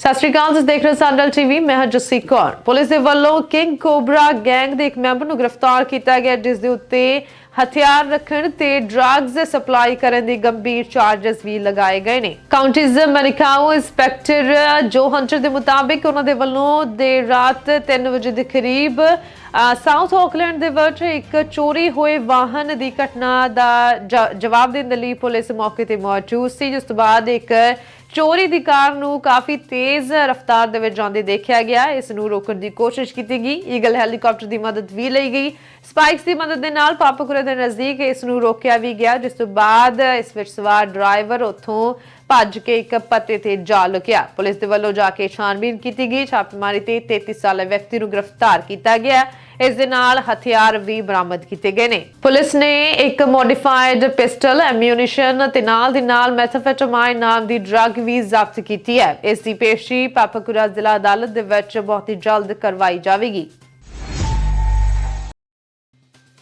ਸਤਿ ਸ਼੍ਰੀ ਅਕਾਲ, ਤੁਸੀਂ ਦੇਖ ਰਹੇ ਹੋ ਸਾਡਲ ਟੀਵੀ ਮੈਂ ਹਾਂ ਜੱਸੀ ਕੌਰ। ਪੁਲਿਸ ਦੇ ਵੱਲੋਂ ਕਿੰਗ ਕੋਬਰਾ ਗੈਂਗ ਦੇ ਇੱਕ ਮੈਂਬਰ ਨੂੰ ਗ੍ਰਿਫਤਾਰ ਕੀਤਾ ਗਿਆ, ਜਿਸ ਦੇ ਉੱਤੇ ਹਥਿਆਰ ਰੱਖਣ ਤੇ ਡਰੱਗਸ ਸਪਲਾਈ ਕਰਨ ਦੇ ਗੰਭੀਰ ਚਾਰजेस ਵੀ ਲਗਾਏ ਗਏ ਨੇ। Counties Manukau inspector Joe Hunter ਦੇ ਮੁਤਾਬਿਕ ਉਹਨਾਂ ਦੇ ਵੱਲੋਂ ਦੇਰ ਰਾਤ 3 ਵਜੇ ਦੇ ਕਰੀਬ ਸਾਊਥ ਆਕਲੈਂਡ ਦੇ ਵਿੱਚ ਇੱਕ ਚੋਰੀ ਹੋਏ ਵਾਹਨ ਦੀ ਘਟਨਾ ਦਾ ਜ- ਜਵਾਬ ਦੇਣ ਦੇ ਲਈ ਪੁਲਿਸ ਮੌਕੇ ਤੇ ਮੌਜੂਦ ਸੀ, ਜਿਸ ਤੋਂ ਬਾਅਦ ਇੱਕ ਚੋਰੀ ਦੀ ਕਾਰ ਨੂੰ ਕਾਫੀ ਤੇਜ਼ ਰਫ਼ਤਾਰ ਦੇ ਵਿੱਚ ਜਾਂਦੇ ਦੇਖਿਆ ਗਿਆ। ਇਸ ਨੂੰ ਰੋਕਣ ਦੀ ਕੋਸ਼ਿਸ਼ ਕੀਤੀ ਗਈ। ਈਗਲ ਹੈਲੀਕਾਪਟਰ ਦੀ ਮਦਦ ਵੀ ਲਈ ਗਈ। ਸਪਾਈਕਸ ਦੀ ਮਦਦ ਦੇ ਨਾਲ ਪਾਪਕੁਰੇ ਦੇ ਨਜ਼ਦੀਕ ਇਸ ਨੂੰ ਰੋਕਿਆ ਵੀ ਗਿਆ, ਜਿਸ ਤੋਂ ਬਾਅਦ ਇਸ ਵਿੱਚ ਸਵਾਰ ਡਰਾਈਵਰ ਉੱਥੋਂ ਭੱਜ ਕੇ ਇੱਕ ਪੱਤੇ ਤੇ ਜਾ ਲੁਕਿਆ। ਪੁਲਿਸ ਦੇ ਵੱਲੋਂ ਜਾ ਕੇ ਛਾਣਬੀਨ ਕੀਤੀ ਗਈ। ਛਾਪੇਮਾਰੀ ਤੇ 33 ਸਾਲਾ ਵਿਅਕਤੀ ਨੂੰ ਗ੍ਰਿਫਤਾਰ ਕੀਤਾ ਗਿਆ। ਇਸ ਦੇ ਨਾਲ ਹਥਿਆਰ ਵੀ ਬਰਾਮਦ ਕੀਤੇ ਗਏ ਨੇ। ਪੁਲਿਸ ਨੇ ਇੱਕ ਮੋਡੀਫਾਈਡ ਪਿਸਟਲ, ਐਮਿਊਨੀਸ਼ਨ ਤੇ ਨਾਲ ਦੀ ਨਾਲ ਮੈਥਾਫੈਟਾਮਾਈਨ ਨਾਮ ਦੀ ਡਰੱਗ ਵੀ ਜ਼ਬਤ ਕੀਤੀ ਹੈ। ਇਸ ਦੀ ਪੇਸ਼ੀ ਪਾਪਕੁਰਾ ਜ਼ਿਲ੍ਹਾ ਅਦਾਲਤ ਦੇ ਵਿੱਚ ਬਹੁਤ ਹੀ ਜਲਦ ਕਰਵਾਈ ਜਾਵੇਗੀ।